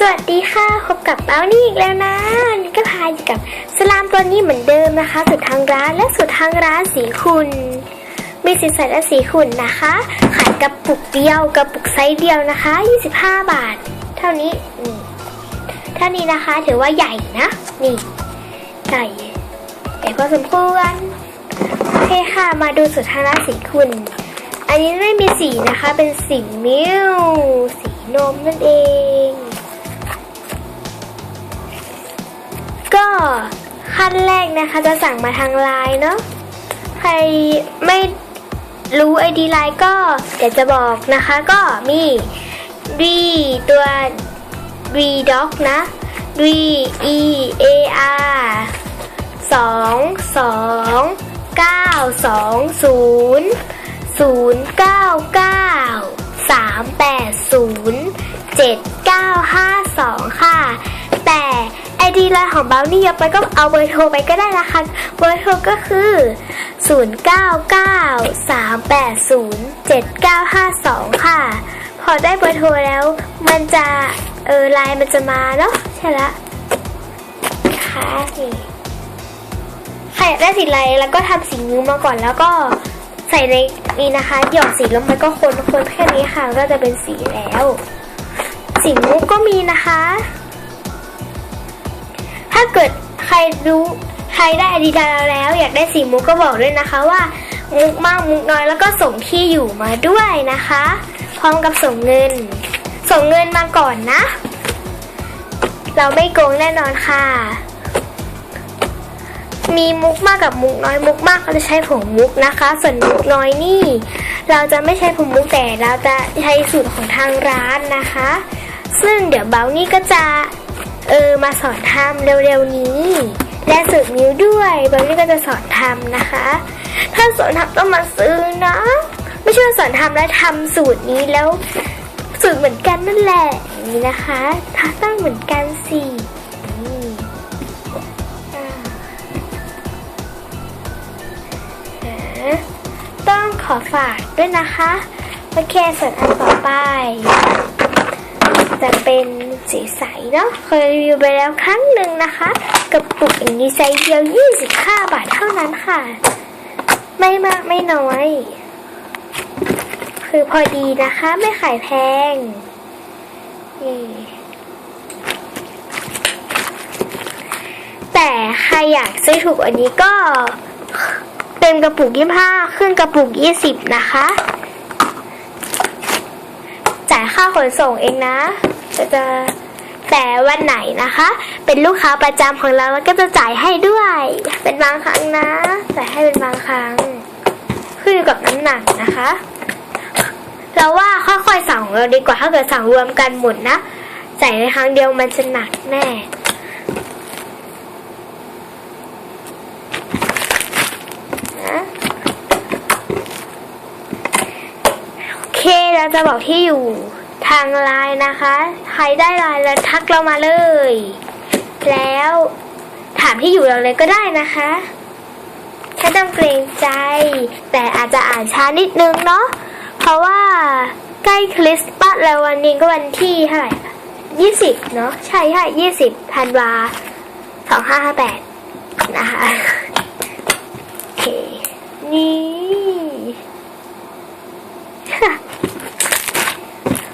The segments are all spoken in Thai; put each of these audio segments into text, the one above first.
สวัสดีค่ะพบกับเป้านี่อีกแล้วนะนี่ก็พายกับสลามตัวนี้เหมือนเดิมนะคะสุดทางร้านและสุดทางร้านสีคุณ มีสีใสและสีขุ่นนะคะ ขายกระปุกเดียวกระปุกไซส์เดียวนะคะ 25 บาท เท่านี้นี่เท่านี้นะคะถือว่าใหญ่นะนี่ใหญ่ใหญ่พอสมควรโอเคค่ะมาดูสุดทางร้านสีคุณ อันนี้ไม่มีสีนะคะเป็นสีมิวสีนมนั่นเอง ก็ขั้นแรกนะคะจะสั่งมาทางไลน์เนาะใครไม่รู้ไอดีไลน์ก็เดี๋ยวจะบอกนะคะก็มี V ตัว V doc นะ V E A R สองสองเก้าสองศูนย์ศูนย์เก้าเก้าสามแปดศูนย์เจ็ดเก้าห้าสองค่ะ ไอดีไลน์ของเบลนี่ยไปก็เอาเบอร์โทรไปก็ได้นะคะเบอร์โทรก็คือ 0993807952 ค่ะ พอได้เบอร์โทรแล้ว มันจะเออไลน์มันจะมาเนาะใช่ละนะคะนี่ใครอยากได้สีอะไรแล้วก็ทำสีนิ้วมาก่อนแล้วก็ใส่ในนี้นะคะ หยอดสีลงไปก็คนคนแค่นี้ค่ะก็จะเป็นสีแล้ว สีมุกก็มีนะคะ ถ้าเกิดใครรู้ใครได้อดีดาแล้ว อยากได้สีมุกก็บอกด้วยนะคะว่า มุกมากมุกน้อยแล้วก็ส่งที่อยู่มาด้วยนะคะ พร้อมกับส่งเงิน ส่งเงินมาก่อนนะ เราไม่โกงแน่นอนค่ะ มีมุกมากกับมุกน้อยมุกมากเราจะใช้ผงมุกนะคะ ส่วนมุกน้อยนี่ เราจะไม่ใช้ผงมุกแต่เราจะใช้สูตรของทางร้านนะคะ ซึ่งเดี๋ยวเบลนี่ก็จะ เออมาสอนทำเร็วๆนี้ และสูตรนิ้วด้วยเบลนี่ก็จะสอนทำนะคะ ถ้าสอนทำต้องมาซื้อนะไม่ใช่ว่าสอนทำแล้วทำสูตรนี้แล้ว สูตรเหมือนกันนั่นแหละนี้นะคะถ้าต้องเหมือนกันสินี่ต้องขอฝากด้วยนะคะ โอเคส่วนอันต่อไป จะเป็นสีใสเนาะเคยรีวิวไปแล้วครั้งหนึ่งนะคะกระปุกอย่างนี้ไซส์เดียว 25 บาทเท่านั้นค่ะ ไม่มากไม่น้อย คือพอดีนะคะ ไม่ขายแพงนี่แต่ใครอยากซื้อถูกอันนี้ก็เต็มกระปุก 25 ขึ้นกระปุก 20 นะคะ ค่าขนส่งเองนะจะจะแต่วันไหนนะคะ เป็นลูกค้าประจำของเราแล้วก็จะจ่ายให้ด้วย เป็นบางครั้งนะจ่ายให้เป็นบางครั้งขึ้นอยู่กับน้ำหนักนะคะ เราว่าค่อยๆสั่งของเราดีกว่าถ้าเกิดสั่งรวมกันหมดนะจ่ายในครั้งเดียวมันจะหนักแน่นะโอเคเราจะบอกที่อยู่ ทางไลน์นะคะ ใครได้ไลน์แล้วทักเรามาเลย แล้วถามที่อยู่เราเลยก็ได้นะคะไม่ต้องเกรงใจ แต่อาจจะอ่านช้านิดนึงเนาะเพราะว่าใกล้คริสต์มาสแล้ววันนี้ก็วันที่เท่าไหร่ยี่สิบเนาะใช่ใช่ยี่สิบธันวาสองห้าห้าแปดนะคะ โอเค นี่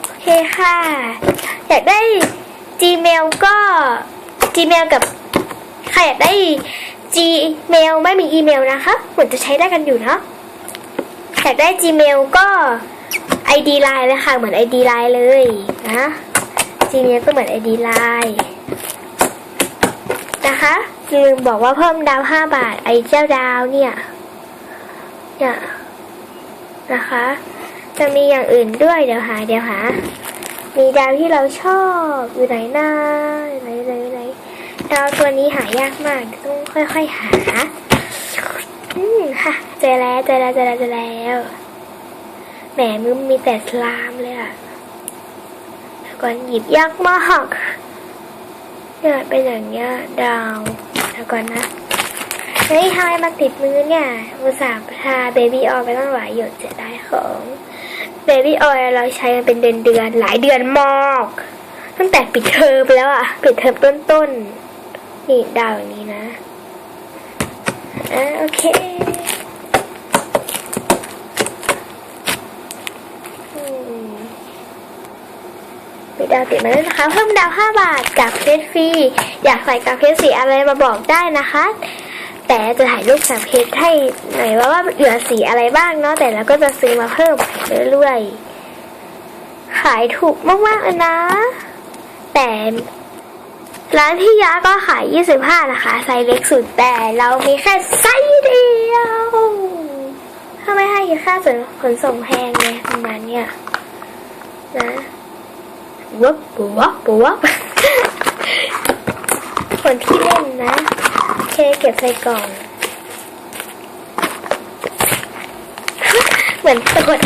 โอเค่ะ อยากได้ Gmail ก็ Gmail กับใครอยากได้ Gmail ไม่มีอีเมลนะคะเหมือนจะใช้ได้กันอยู่เนาะอยากได้ Gmail ก็ ID Line เลยค่ะ เหมือน ID Line เลยนะ Gmail ก็เหมือน ID Line นะคะลืมบอกว่าเพิ่มดาว5บาท ไอ้เจ้าดาวเนี่ย เนี่ย นะคะ จะมีอย่างอื่นด้วย เดี๋ยวหา เดี๋ยวหา มีดาวที่เราชอบอยู่ไหนหน้าไหนไหนไหนดาวตัวนี้หายากมากต้องค่อยๆหา อืมค่ะเจอแล้วเจอแล้วเจอแล้วเจอแล้วแหมมึงมีแต่สลามเลยอะก่อนหยิบยากมากเนี่ยเป็นอย่างเงี้ยดาวแต่ก่อนนะเฮ้ยทำไมมาติดมือเนี่ยอุตส่าห์ทาเบบี้ออยไปตั้งหลายหยดเสียดายของ เบบี้ออยเราใช้มันเป็นเดือนเดือนๆหลายเดือนมาก ตั้งแต่ปิดเทอมไปแล้วอะปิดเทอมต้นๆนี่ดาวอย่างนี้นะอ่าโอเคมีดาวติดมาแล้วนะคะ เพิ่มดาว 5 บาทกับเพชรฟรี อยากใส่กับเพชรสีอะไรมาบอกได้นะคะ แต่จะถ่ายรูปกับเพชรให้หน่อยว่าว่าเหลือสีอะไรบ้างเนาะแต่เราก็จะซื้อมาเพิ่มเรื่อยๆขายถูกมากๆเลยนะ แต่ร้านพี่ยาก็ขาย 25 นะคะ ไซส์เล็กสุดแต่เรามีแค่ไซส์เดียวถ้าไม่ให้ค่าส่วนขนส่งแพงไงประมาณเนี้ยนะวับวับวับคนที่เล่นนะ เคเก็บใส่กล่อง เหมือนตรวจ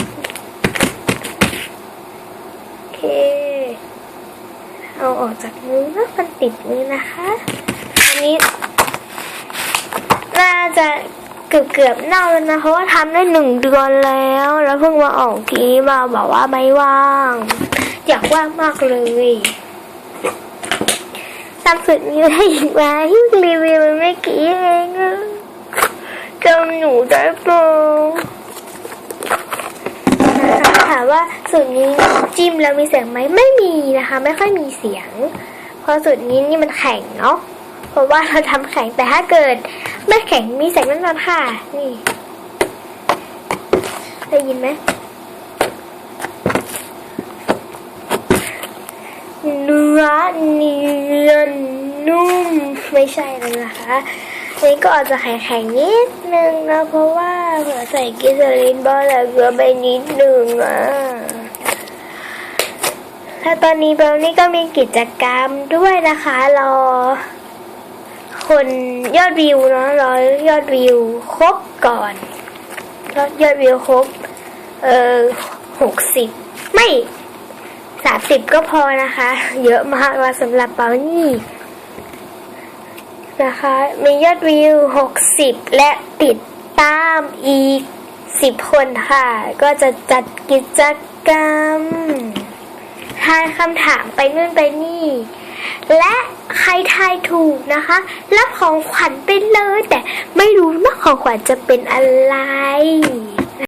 โอเค เอาออกจากมือแล้วมันติดมือนะคะ อันนี้ น่าจะเกือบเกือบเน่าแล้วนะเพราะว่าทำได้หนึ่งเดือนแล้ว แล้วเพิ่งมาออกทีมาบอกว่าไม่ว่าง อยากว่างมากเลย ตาสุดนี้ให้อีกมาที่รีวิวเมื่อกี้เองอะจำหนูได้เปล่านะคะถามว่าสูตรนี้จิ้มแล้วมีเสียงไหมไม่มีนะคะ ไม่ค่อยมีเสียง เพราะสูตรนี้นี่มันแข็งเนาะเพราะว่าเราทำแข็งแต่ถ้าเกิด ไม่แข็งมีเสียงแน่นอนค่ะ นี่ได้ยินไหม เนื้อเนียนนุ่มไม่ใช่เลยนะคะนนี้ก็อาจจะแข็งๆนิดนึงนะเพราะว่าเผื่อใส่กิซาลินบอลแล้วเกลือไปนิดนึงอะถ้าตอนนี้เบลนี่ก็มีกิจกรรมด้วยนะคะ รอ คนยอดวิวเนาะรอยอดวิวครบก่อนยอดยอดวิวครบเออหกสิบไม่ สามสิบก็พอนะคะ เยอะมากแล้วสำหรับเบลนี่นะคะ มียอดวิวหกสิบและติดตามอีกสิบคนค่ะ ก็จะจัดกิจกรรมทายคำถามไปนู่นไปนี่ และใครทายถูกนะคะ รับของขวัญไปเลย แต่ไม่รู้ว่าของขวัญจะเป็นอะไร